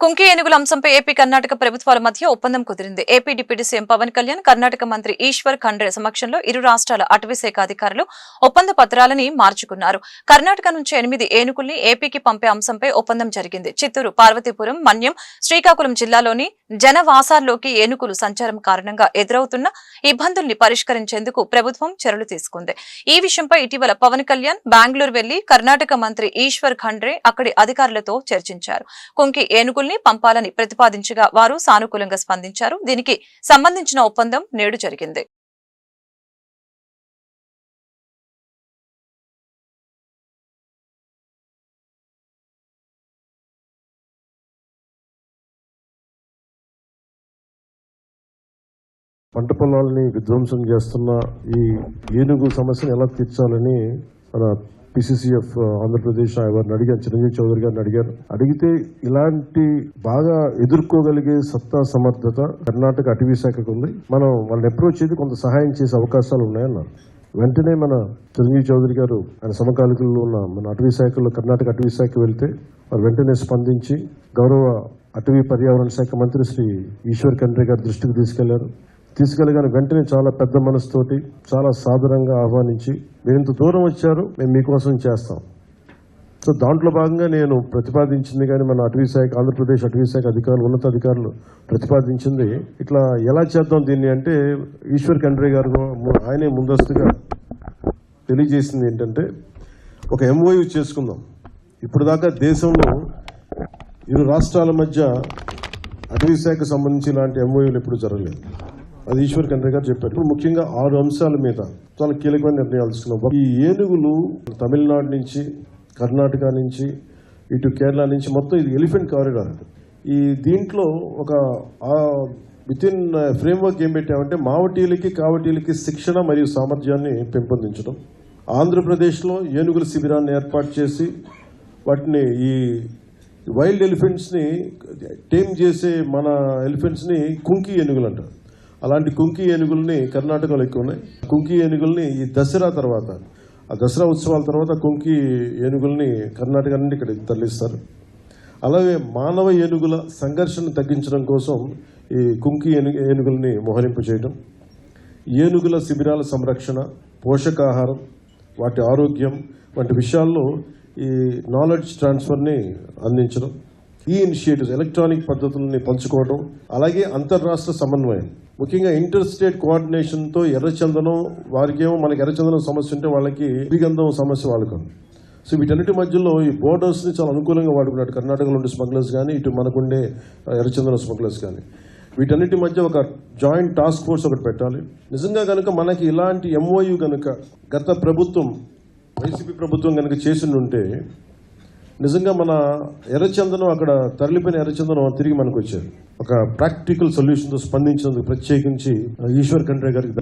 కుంకి ఏనుగుల అంశంపై ఏపీ కర్ణాటక ప్రభుత్వాల మధ్య ఒప్పందం కుదిరింది. AP deputy CM Pawan Kalyan Karnataka మంత్రి ఈశ్వర్ ఖండ్రే సమక్షంలో ఇరు రాష్ట్రాల అటవీ శాఖ అధికారులు ఒప్పంద పత్రాలని మార్చుకున్నారు. కర్ణాటక నుంచి ఎనిమిది ఏనుగుల్ని ఏపీకి పంపే అంశంపై ఒప్పందం జరిగింది. చిత్తూరు పార్వతీపురం మన్యం శ్రీకాకుళం జిల్లాలోని జనవాసాల్లోకి ఏనుగులు సంచారం కారణంగా ఎదురవుతున్న ఇబ్బందుల్ని పరిష్కరించేందుకు ప్రభుత్వం చర్యలు తీసుకుంది. ఈ విషయంపై ఇటీవల పవన్ కళ్యాణ్ బెంగళూరు వెళ్ళి కర్ణాటక మంత్రి ఈశ్వర్ ఖండ్రే అక్కడి అధికారులతో చర్చించారు. కుంకి ఏనుగుల్ని పంపాలని ప్రతిపాదించగా వారు సానుకూలంగా స్పందించారు. దీనికి సంబంధించిన ఒప్పందం నేడు జరిగింది. పంట పొలాలని విధ్వంసం చేస్తున్న ఈ ఏనుగు సమస్యను ఎలా తీర్చాలని మన పిసిసిఎఫ్ ఆంధ్రప్రదేశ్ ఎవరిని అడిగాను చిరంజీవి చౌదరి గారిని అడిగారు. అడిగితే ఇలాంటి బాగా ఎదుర్కోగలిగే సత్తా సమర్థత కర్ణాటక అటవీ శాఖకు ఉంది. మనం వాళ్ళని అప్రోచ్ చేసి కొంత సహాయం చేసే అవకాశాలు ఉన్నాయన్నారు. వెంటనే మన చిరంజీవి చౌదరి గారు ఆయన సమకాలికల్లో ఉన్న మన అటవీ శాఖలో కర్ణాటక అటవీ శాఖ వెళ్తే వారు వెంటనే స్పందించి గౌరవ అటవీ పర్యావరణ శాఖ మంత్రి శ్రీ ఈశ్వర్ ఖండ్రే గారి దృష్టికి తీసుకెళ్ళారు. తీసుకెళ్ళగానే వెంటనే చాలా పెద్ద మనసుతోటి చాలా సాదరంగా ఆహ్వానించి మీరు ఇంత దూరం వచ్చారు మేము మీకోసం చేస్తాం. సో దాంట్లో భాగంగా నేను ప్రతిపాదించింది కానీ మన అటవీ శాఖ ఆంధ్రప్రదేశ్ అటవీ శాఖ అధికారులు ఉన్నత అధికారులు ప్రతిపాదించింది ఇట్లా ఎలా చేద్దాం దీన్ని అంటే ఈశ్వర్ ఖండ్రే గారు ఆయనే ముందస్తుగా తెలియజేసింది ఏంటంటే ఒక ఎంఓయు చేసుకుందాం. ఇప్పుడు దాకా దేశంలో ఇరు రాష్ట్రాల మధ్య అటవీ శాఖకు సంబంధించి ఇలాంటి ఎంఓయూలు ఎప్పుడు జరగలేదు. అది ఈశ్వర్ ఖండ్రే గారు చెప్పారు. ఇప్పుడు ముఖ్యంగా ఆరు అంశాల మీద చాలా కీలకమైన నిర్ణయాలు తీసుకున్నాం. ఈ ఏనుగులు తమిళనాడు నుంచి కర్ణాటక నుంచి ఇటు కేరళ నుంచి మొత్తం ఇది ఎలిఫెంట్ కారిడార్ ఈ దీంట్లో ఒక విత్ ఇన్ ఫ్రేమ్వర్క్ ఏం పెట్టామంటే మావటీలకి కావటీలకి శిక్షణ మరియు సామర్థ్యాన్ని పెంపొందించడం. ఆంధ్రప్రదేశ్లో ఏనుగుల శిబిరాన్ని ఏర్పాటు చేసి వాటిని ఈ వైల్డ్ ఎలిఫెంట్స్ని టేమ్ చేసే మన ఎలిఫెంట్స్ని కుంకి ఏనుగులు అంటారు. అలాంటి కుంకి ఏనుగుల్ని కర్ణాటకలో ఎక్కువ ఉన్నాయి. కుంకి ఏనుగుల్ని ఈ దసరా తర్వాత ఆ దసరా ఉత్సవాల తర్వాత కుంకి ఏనుగుల్ని కర్ణాటక నుండి ఇక్కడ తరలిస్తారు. అలాగే మానవ ఏనుగుల సంఘర్షణ తగ్గించడం కోసం ఈ కుంకి ఏను ఏనుగుల్ని మోహరింపు చేయడం ఏనుగుల శిబిరాల సంరక్షణ పోషకాహారం వాటి ఆరోగ్యం వంటి విషయాల్లో ఈ నాలెడ్జ్ ట్రాన్స్ఫర్ని అందించడం ఈ ఇనిషియేటివ్స్ ఎలక్ట్రానిక్ పద్ధతుల్ని పంచుకోవడం అలాగే అంతర్రాష్ట్ర సమన్వయం. ముఖ్యంగా ఇంటర్ స్టేట్ కోఆర్డినేషన్తో ఎర్రచందనం వారికేమో మనకి ఎర్రచందనం సమస్య ఉంటే వాళ్ళకి అభిగంధం సమస్య వాళ్ళకు సో వీటన్నిటి మధ్యలో ఈ బోర్డర్స్ని చాలా అనుకూలంగా వాడుకున్నాడు కర్ణాటకలో ఉండే స్మగ్లర్స్ కానీ ఇటు మనకుండే ఎర్రచందనం స్మగ్లర్స్ కానీ వీటన్నిటి మధ్య ఒక జాయింట్ టాస్క్ ఫోర్స్ ఒకటి పెట్టాలి. నిజంగా కనుక మనకి ఇలాంటి ఎంఓయు కనుక గత ప్రభుత్వం వైసీపీ ప్రభుత్వం కనుక చేసిండుంటే ఉంటే నిజంగా మన ఎర్రచందనం అక్కడ తరలిపోయిన ఎర్రచందనం తిరిగి మనకు వచ్చేది. ఒక ప్రాక్టికల్ సొల్యూషన్తో స్పందించినందుకు ప్రత్యేకించి ఈశ్వర్ ఖండ్రే గారికి